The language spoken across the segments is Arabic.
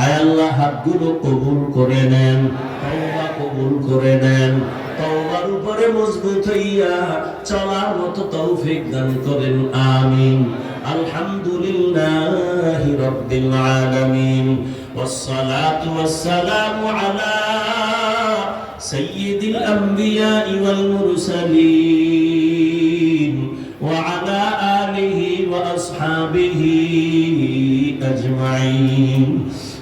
আয় আল্লাহ হাতগুলো কবুল করে নেন তওবা কবুল করে নেন তওবার উপরে মজবুত হইয়া চলার মতো তৌফিক দান করেন আমিন আলহামদুলিল্লাহি রাব্বিল আলামিন والصلاة والسلام على سيد الأنبياء والمرسلين وعلى آله وأصحابه أجمعين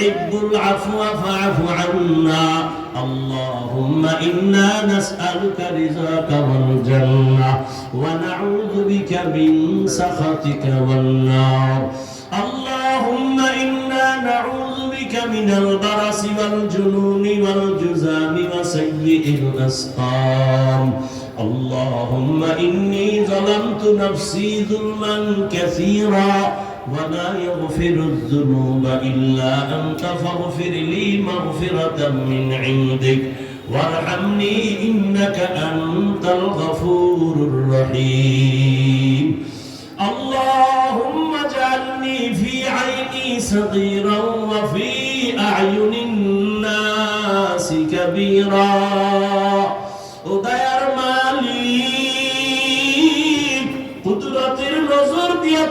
تحب العفو فاعف عنا. اللهم إنا نسألك رزاك والجنة ونعوذ بك من سخطك والنار. اللهم إنا نعوذ بك من البرص والجنون والجزام وسيء الأسقام. اللهم إني ظلمت نفسي ظلما كثيرا ولا يغفر الذنوب إلا أنت فاغفر لي مغفرة من عندك. وارحمني إنك أنت الغفور الرحيم. اللهم اجعلني في عيني صغيرا وفي أعين الناس كبيرا.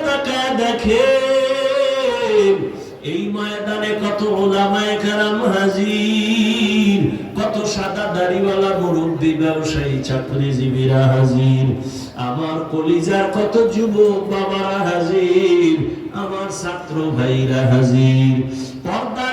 তাকায় দেখে। এই ময়দানে কত ওলামায় কারাম হাজির, কত সাদা দাড়িওয়ালা মুরব্বী, ব্যবসায়ী, চাকরিজীবীরা হাজির। আমার কলিজার কত যুবক বাবারা হাজির, আমার ছাত্র ভাইরা হাজির। পর্দা